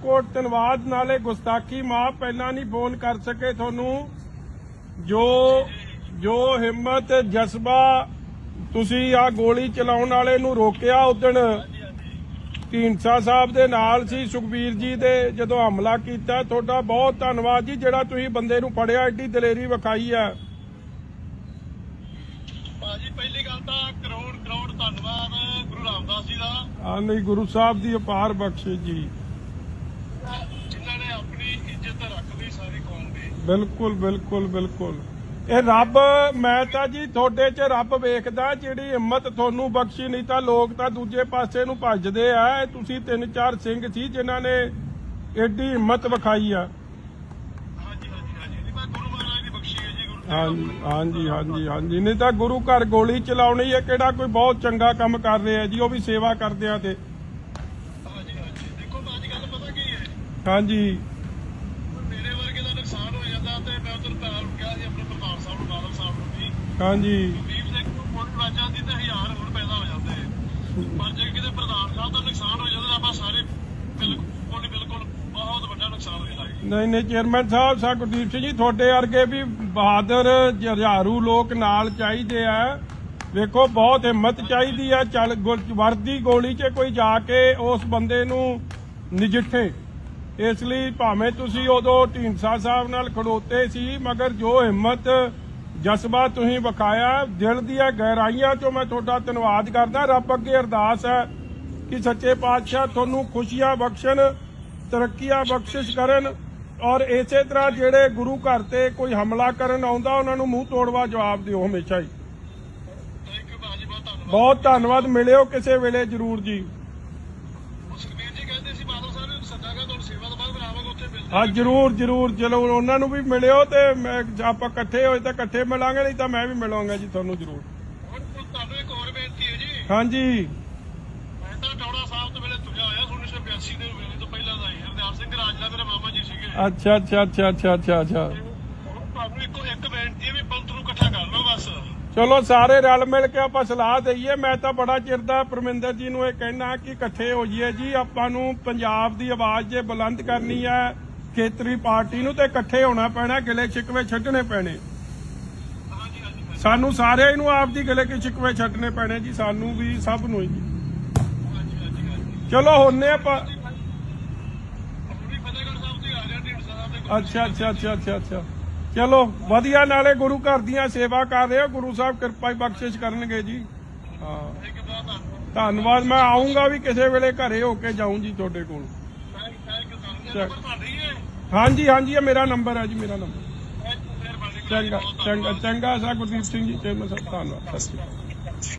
ਕੋਟ ਧੰਨਵਾਦ ਨਾਲੇ ਗੁਸਤਾਖੀ ਮਾਫ ਪਹਿਲਾਂ ਨਹੀਂ ਫੋਨ ਕਰ ਸਕੇ ਤੁਹਾਨੂੰ। ਜੋ ਜੋ ਹਿੰਮਤ ਜਜ਼ਬਾ ਤੁਸੀਂ ਆ ਗੋਲੀ ਚਲਾਉਣ ਵਾਲੇ ਨੂੰ ਰੋਕਿਆ ਉਦਣ ਢੀਂਡਸਾ ਸਾਹਿਬ ਦੇ ਨਾਲ ਸੀ ਸੁਖਬੀਰ ਜੀ ਦੇ ਜਦੋਂ ਹਮਲਾ ਕੀਤਾ। ਤੁਹਾਡਾ ਬਹੁਤ ਧੰਨਵਾਦ ਜੀ ਜਿਹੜਾ ਤੁਸੀਂ ਬੰਦੇ ਨੂੰ ਫੜਿਆ ਐਡੀ ਦਲੇਰੀ ਵਿਖਾਈ ਹੈ। ਭਾਜੀ ਪਹਿਲੀ ਗੱਲ ਤਾਂ ਕਰੋੜ ਕਰੋੜ ਧੰਨਵਾਦ ਗੁਰੂ ਰਾਮਦਾਸ ਜੀ ਦਾ। ਆ ਨਹੀਂ ਗੁਰੂ ਸਾਹਿਬ ਦੀ ਅਪਾਰ ਬਖਸ਼ਿਸ਼ ਜੀ ਜਿਨ੍ਹਾਂ ਨੇ ਆਪਣੀ ਇੱਜ਼ਤ ਰੱਖ ਲਈ ਸਾਰੀ ਕੌਮ ਦੀ ਬਿਲਕੁਲ ਬਿਲਕੁਲ ਬਿਲਕੁਲ। ਇਹ ਰੱਬ ਮੈਂ ਤਾਂ ਜੀ ਤੁਹਾਡੇ 'ਚ ਰੱਬ ਵੇਖਦਾ ਜਿਹੜੀ ਹਿੰਮਤ ਤੁਹਾਨੂੰ ਬਖਸ਼ੀ ਨਹੀਂ ਤਾਂ ਲੋਕ ਤਾਂ ਦੂਜੇ ਪਾਸੇ ਨੂੰ ਭੱਜਦੇ ਆ। ਤੁਸੀਂ ਤਿੰਨ ਚਾਰ ਸਿੰਘ ਸੀ ਜਿਨ੍ਹਾਂ ਨੇ ਐਡੀ ਹਿੰਮਤ ਵਿਖਾਈ ਆ। ਹਾਂਜੀ ਹਾਂਜੀ ਹਾਂਜੀ। ਨਹੀਂ ਹਾਂਜੀ ਤਾਂ ਗੁਰੂ ਘਰ ਗੋਲੀ ਚਲਾਉਣੀ ਹੈ ਕਿਹੜਾ ਕੋਈ ਬਹੁਤ ਚੰਗਾ ਕੰਮ ਕਰ ਰਿਹਾ ਜੀ ਉਹ ਵੀ ਸੇਵਾ ਕਰਦੇ ਆ ਤੇ। ਹਾਂਜੀ ਹਾਂਜੀ। ਦੇਖੋ ਭਾਜੀ ਗੱਲ ਪਤਾ ਕੀ ਹੈ? ਹਾਂਜੀ ਮੇਰੇ ਵਰਗੇ ਦਾ ਨੁਕਸਾਨ ਹੋ ਜਾਂਦਾ ਤੇ ਮੈਂ ਉਧਰ ਪੈਰ ਕਿਹਾ ਸੀ ਆਪਣੇ ਪ੍ਰਧਾਨ ਸਾਹਿਬ ਨੂੰ ਬਾਦਲ ਸਾਹਿਬ ਨੂੰ ਵੀ ਹਾਂਜੀ। ਵੀਰ ਸਿੰਘ ਨੂੰ ਗੋਲੀ ਵੱਜ ਜਾਂਦੀ ਤੇ ਹਜ਼ਾਰ ਹੋਰ ਪੈਦਾ ਹੋ ਜਾਂਦੇ। ਪਰ ਜੇ ਕਿਤੇ ਪ੍ਰਧਾਨ ਸਾਹਿਬ ਦਾ ਨੁਕਸਾਨ ਹੋ ਜਾਂਦਾ ਤਾਂ ਆਪਾਂ ਸਾਰੇ ਬਿਲਕੁਲ ਬਿਲਕੁਲ ਬਹੁਤ ਵੱਡਾ ਨੁਕਸਾਨ ਹੋ ਜਾਂਦਾ ਹੈ ਨਹੀਂ ਨਹੀਂ ਚੇਅਰਮੈਨ ਸਾਹਿਬ ਸਾ ਗੁਰਦੀਪ ਸਿੰਘ ਜੀ ਤੁਹਾਡੇ ਵਰਗੇ ਵੀ ਬਹਾਦਰ ਜੁਝਾਰੂ ਲੋਕ ਨਾਲ ਚਾਹੀਦੇ ਆ। ਵੇਖੋ ਬਹੁਤ ਹਿੰਮਤ ਚਾਹੀਦੀ ਆ। ਚੱਲ ਵਰਦੀ ਗੋਲੀ 'ਚ ਕੋਈ ਜਾ ਕੇ ਉਸ ਬੰਦੇ ਨੂੰ ਨਜਿੱਠੇ। ਇਸ ਲਈ ਭਾਵੇਂ ਤੁਸੀਂ ਉਦੋਂ ਢੀਂਡਸਾ ਸਾਹਿਬ ਨਾਲ ਖੜੋਤੇ ਸੀ ਮਗਰ ਜੋ ਹਿੰਮਤ ਜਜ਼ਬਾ ਤੁਸੀਂ ਵਿਖਾਇਆ ਦਿਲ ਦੀਆਂ ਗਹਿਰਾਈਆਂ 'ਚੋਂ ਮੈਂ ਤੁਹਾਡਾ ਧੰਨਵਾਦ ਕਰਦਾ। ਰੱਬ ਅੱਗੇ ਅਰਦਾਸ ਹੈ ਕਿ ਸੱਚੇ ਪਾਤਸ਼ਾਹ ਤੁਹਾਨੂੰ ਖੁਸ਼ੀਆਂ ਬਖਸ਼ਣ ਤਰੱਕੀਆਂ ਬਖਸ਼ਿਸ਼ ਕਰਨ ਔਰ ਇਸੇ ਤਰ੍ਹਾਂ ਜਿਹੜੇ ਗੁਰੂ ਘਰ ਤੇ ਕੋਈ ਹਮਲਾ ਕਰਨ ਆਉਂਦਾ ਉਹਨਾਂ ਨੂੰ ਮੂੰਹ ਤੋੜਵਾ ਜਵਾਬ ਦਿਓ ਹਮੇਸ਼ਾ ਹੀ। ਬਹੁਤ ਧੰਨਵਾਦ। ਮਿਲਿਓ ਕਿਸੇ ਵੇਲੇ ਜਰੂਰ ਜੀ। ਕਹਿੰਦੇ ਸੀ ਬਾਦਲ ਸਾਹਿਬ ਨੂੰ ਸੱਦਾਂਗਾ ਤੁਹਾਨੂੰ ਸੇਵਾ ਤੋਂ ਬਾਅਦ ਬਣਾਵਾਂਗੇ ਉੱਥੇ ਮਿਲਦੇ ਹਾਂ ਜਰੂਰ ਜਰੂਰ ਚਲੋ ਉਹਨਾਂ ਨੂੰ ਵੀ ਮਿਲਿਓ ਤੇ ਮੈਂ ਆਪਾਂ ਇਕੱਠੇ ਹੋਏ ਤਾਂ ਇਕੱਠੇ ਮਿਲਾਂਗੇ ਨਹੀਂ ਤਾਂ ਮੈਂ ਵੀ ਮਿਲਾਂਗਾ ਜੀ ਤੁਹਾਨੂੰ ਜਰੂਰ। ਹੁਣ ਤੁਹਾਨੂੰ ਇੱਕ ਹੋਰ ਬੇਨਤੀ ਹੈ ਜੀ। ਹਾਂਜੀ ਮੈਂ ਤਾਂ ਟੌੜਾ ਸਾਹਿਬ ਤੋਂ ਵੇਲੇ ਤੁਰਿਆ ਹੋਇਆ 1982 ਦੇ ਵੇਲੇ ਤੋਂ ਪਹਿਲਾਂ ਦਾ ਹੀ ਹਰਦਿਆਲ ਸਿੰਘ ਰਾਜਲਾ ਮੇਰੇ ਮਾਮਾ ਜੀ ਸੀਗੇ। ਅੱਛਾ ਅੱਛਾ ਅੱਛਾ ਅੱਛਾ ਅੱਛਾ। ਅੱਛਾ ਤੁਹਾਨੂੰ ਇੱਕੋ ਇੱਕ ਬੇਨਤੀ ਹੈ ਵੀ ਪੰਥ ਨੂੰ ਇਕੱਠਾ ਕਰ ਲਓ ਬਸ ਚਲੋ ਸਾਰੇ ਰਲ ਮਿਲ ਕੇ ਆਪਾਂ ਸਲਾਹ ਦਈਏ। ਮੈਂ ਤਾਂ ਬੜਾ ਚਿਰ ਦਾ ਪਰਮਿੰਦਰ ਜੀ ਨੂੰ ਇਹ ਕਹਿਣਾ ਕਿ ਇਕੱਠੇ ਹੋਈਏ ਜੀ। ਆਪਾਂ ਨੂੰ ਪੰਜਾਬ ਦੀ ਆਵਾਜ਼ ਜੇ ਬੁਲੰਦ ਕਰਨੀ ਹੈ ਖੇਤਰੀ ਪਾਰਟੀ ਨੂੰ ਤੇ ਇਕੱਠੇ ਹੋਣਾ ਪੈਣਾ ਗਿਲੇ ਸ਼ਿਕਵੇ ਛੱਡਣੇ ਪੈਣੇ। ਸਾਨੂੰ ਸਾਰਿਆਂ ਨੂੰ ਆਪਦੀ ਗਿਲੇ ਕੇ ਸ਼ਿਕਵੇ ਛੱਡਣੇ ਪੈਣੇ ਜੀ ਸਾਨੂੰ ਵੀ ਸਭ ਨੂੰ ਹੀ ਜੀ। ਚਲੋ ਹੁੰਨੇ ਆਪਾਂ ਦੇ ਅੱਛਾ ਅੱਛਾ ਅੱਛਾ ਅੱਛਾ ਅੱਛਾ। ਚਲੋ, ਵਧੀਆ, ਨਾਲੇ ਗੁਰੂ ਘਰ ਦੀਆਂ ਸੇਵਾ ਕਰ ਰਹੇ ਹੋ, ਗੁਰੂ ਸਾਹਿਬ ਕਿਰਪਾ ਹੀ ਬਖਸ਼ਿਸ਼ ਕਰਨਗੇ ਜੀ। ਹਾਂ। ਧੰਨਵਾਦ, ਮੈਂ ਆਉਂਗਾ ਵੀ ਕਿਸੇ ਵੇਲੇ ਘਰੇ ਹੋ ਕੇ ਜਾਊਂ ਜੀ ਤੁਹਾਡੇ ਕੋਲ। ਹਾਂਜੀ ਹਾਂਜੀ, ਇਹ ਮੇਰਾ ਨੰਬਰ ਹੈ ਜੀ, ਮੇਰਾ ਨੰਬਰ। ਚੰਗਾ ਚੰਗਾ ਚੰਗਾ ਸਾ ਗੁਰਦੀਪ ਸਿੰਘ ਜੀ ਚੇਮਨ ਸਾਹਿਬ ਧੰਨਵਾਦ, ਸਤਿ ਸ਼੍ਰੀ ਅਕਾਲ।